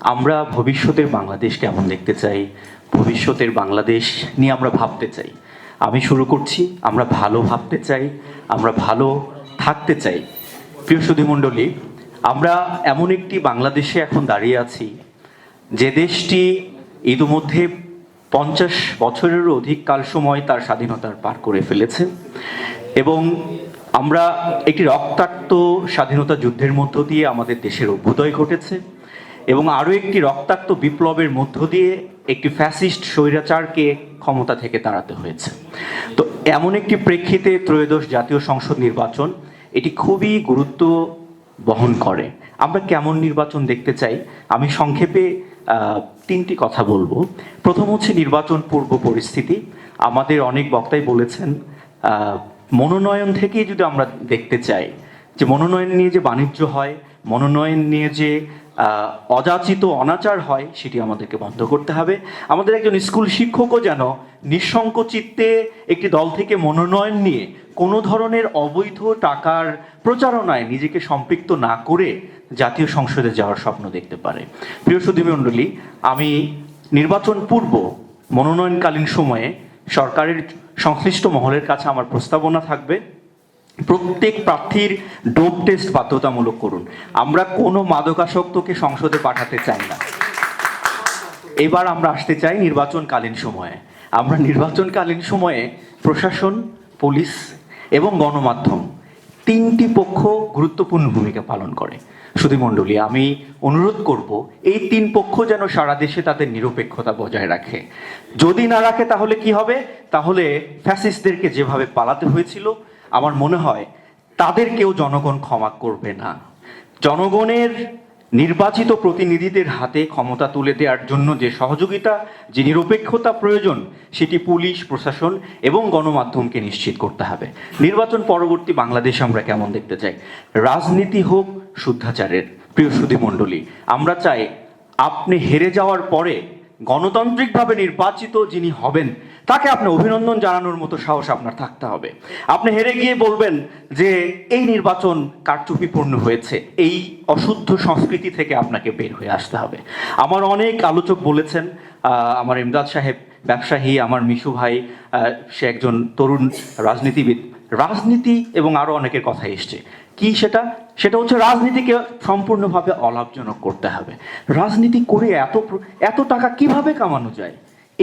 আমরা ভবিষ্যতের বাংলাদেশ কেমন দেখতে চাই? ভবিষ্যতের বাংলাদেশ নিয়ে আমরা ভাবতে চাই। আমি শুরু করছি, আমরা ভালো ভাবতে চাই, আমরা ভালো থাকতে চাই। প্রিয় সুধীমণ্ডলী আমরা এমন একটি বাংলাদেশে এখন দাঁড়িয়ে আছি, যে দেশটি ইতিমধ্যে পঞ্চাশ বছরেরও অধিক কাল সময় তার স্বাধীনতার পার করে ফেলেছে এবং আমরা একটি রক্তাক্ত স্বাধীনতা যুদ্ধের মধ্য দিয়ে আমাদের দেশের অভ্যুদয় ঘটেছে। এবং আরও একটি রক্তাক্ত বিপ্লবের মধ্য দিয়ে একটি ফ্যাসিস্ট স্বৈরাচারকে ক্ষমতা থেকে তাড়াতে হয়েছে। তো এমন একটি প্রেক্ষিতে ত্রয়োদশ জাতীয় সংসদ নির্বাচন এটি খুবই গুরুত্ব বহন করে। আমরা কেমন নির্বাচন দেখতে চাই? আমি সংক্ষেপে তিনটি কথা বলব। প্রথম হচ্ছে নির্বাচন পূর্ব পরিস্থিতি। আমাদের অনেক বক্তাই বলেছেন মনোনয়ন থেকেই যদি আমরা দেখতে চাই, যে মনোনয়ন নিয়ে যে বাণিজ্য হয় মনোনয়ন নিয়ে যে অযাচিত অনাচার হয়, সেটি আমাদেরকে বন্ধ করতে হবে। আমাদের একজন স্কুল শিক্ষকও যেন নিঃসংক চিত্তে একটি দল থেকে মনোনয়ন নিয়ে কোনো ধরনের অবৈধ টাকার প্রচারণায় নিজেকে সম্পৃক্ত না করে জাতীয় সংসদে যাওয়ার স্বপ্ন দেখতে পারে। প্রিয় সুধীমণ্ডলী আমি নির্বাচন পূর্ব মনোনয়নকালীন সময়ে সরকারের সংশ্লিষ্ট মহলের কাছে আমার প্রস্তাবনা থাকবে। প্রত্যেক প্রার্থীর ডোপ টেস্ট বাধ্যতামূলক করুন। আমরা কোনো মাদকাসক্তকে সংসদে পাঠাতে চাই না। এবার আমরা আসতে চাই নির্বাচনকালীন সময়ে। আমরা নির্বাচনকালীন সময়ে প্রশাসন, পুলিশ এবং গণমাধ্যম তিনটি পক্ষ গুরুত্বপূর্ণ ভূমিকা পালন করে। সুধীমণ্ডলী আমি অনুরোধ করব, এই তিন পক্ষ যেন সারা দেশে তাদের নিরপেক্ষতা বজায় রাখে। যদি না রাখে তাহলে কি হবে? তাহলে ফ্যাসিস্টদেরকে যেভাবে পালাতে হয়েছিল আমার মনে হয় তাদেরকেও জনগণ ক্ষমা করবে না। জনগণের নির্বাচিত প্রতিনিধিদের হাতে ক্ষমতা তুলে দেওয়ার জন্য যে সহযোগিতা, যে নিরপেক্ষতা প্রয়োজন, সেটি পুলিশ, প্রশাসন এবং গণমাধ্যমকে নিশ্চিত করতে হবে। নির্বাচন পরবর্তী বাংলাদেশ আমরা কেমন দেখতে চাই? রাজনীতি হোক, শুদ্ধাচারের। প্রিয় সুধী মণ্ডলী, আমরা চাই আপনি হেরে যাওয়ার পরে গণতান্ত্রিকভাবে নির্বাচিত যিনি হবেন তাকে আপনি অভিনন্দন জানানোর মতো সাহস আপনার থাকতে হবে। আপনি হেরে গিয়ে বলবেন যে, এই নির্বাচন কারচুপিপূর্ণ হয়েছে। এই অশুদ্ধ সংস্কৃতি থেকে আপনাকে বের হয়ে আসতে হবে। আমার অনেক আলোচক বলেছেন আমার ইমদাদ সাহেব, ব্যবসায়ী, আমার মিশু ভাই সে একজন তরুণ রাজনীতিবিদ। রাজনীতি এবং আরও অনেকের কথা এসছে। কি সেটা? সেটা হচ্ছে রাজনীতিকে সম্পূর্ণভাবে অলাভজনক করতে হবে। রাজনীতি করে এত এত টাকা কীভাবে কামানো যায়?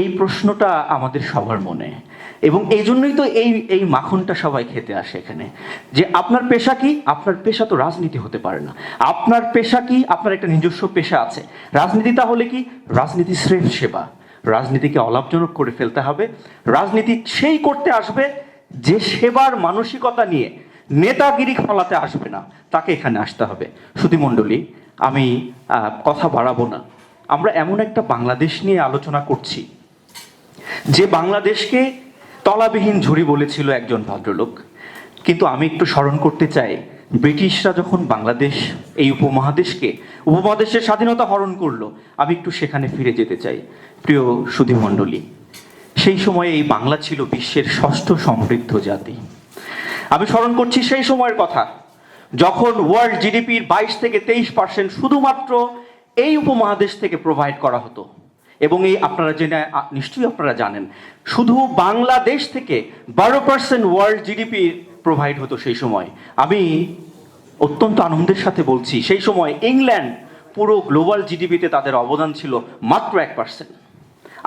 এই প্রশ্নটা আমাদের সবার মনে। এবং এই জন্যই তো এই এই মাখনটা সবাই খেতে আসে এখানে। যে আপনার পেশা কি? আপনার পেশা তো রাজনীতি হতে পারে না। আপনার পেশা কি? আপনার একটা নিজস্ব পেশা আছে। রাজনীতি তাহলে কি? রাজনীতি শ্রেষ্ঠ সেবা। রাজনীতিকে অলাভজনক করে ফেলতে হবে। রাজনীতি সেই করতে আসবে যে সেবার মানসিকতা নিয়ে নেতাগিরি ফলাতে আসবে না। তাকে এখানে আসতে হবে। সুধীমণ্ডলী আমি কথা বাড়াবো না। আমরা এমন একটা বাংলাদেশ নিয়ে আলোচনা করছি। যে বাংলাদেশকে তলাবিহীন ঝুড়ি বলেছিল একজন ভদ্রলোক। কিন্তু আমি একটু স্মরণ করতে চাই, ব্রিটিশরা যখন বাংলাদেশ, এই উপমহাদেশকে, উপমহাদেশের স্বাধীনতা হরণ করল, আমি একটু সেখানে ফিরে যেতে চাই, প্রিয় সুধীমণ্ডলী সেই সময়ে এই বাংলা ছিল বিশ্বের ষষ্ঠ সমৃদ্ধ জাতি। আমি স্মরণ করছি সেই সময়ের কথা, যখন ওয়ার্ল্ড জিডিপির বাইশ থেকে তেইশ পার্সেন্ট শুধুমাত্র এই উপমহাদেশ থেকে প্রোভাইড করা হতো। এবং এই আপনারা জেনে নিশ্চয়ই আপনারা জানেন শুধু বাংলাদেশ থেকে বারো পার্সেন্ট ওয়ার্ল্ড জিডিপি প্রোভাইড হতো সেই সময়। আমি অত্যন্ত আনন্দের সাথে বলছি সেই সময় ইংল্যান্ড পুরো গ্লোবাল জিডিপিতে তাদের অবদান ছিল মাত্র এক পার্সেন্ট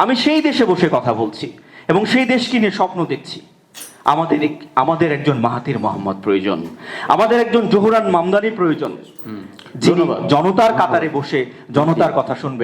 আমি সেই দেশে বসে কথা বলছি এবং সেই দেশকে নিয়ে স্বপ্ন দেখছি। আমাদের আমাদের একজন মাহাতির মোহাম্মদ প্রয়োজন আমাদের একজন জোহরান মামদানি প্রয়োজন যিনি জনতার কাতারে বসে জনতার কথা শুনবে।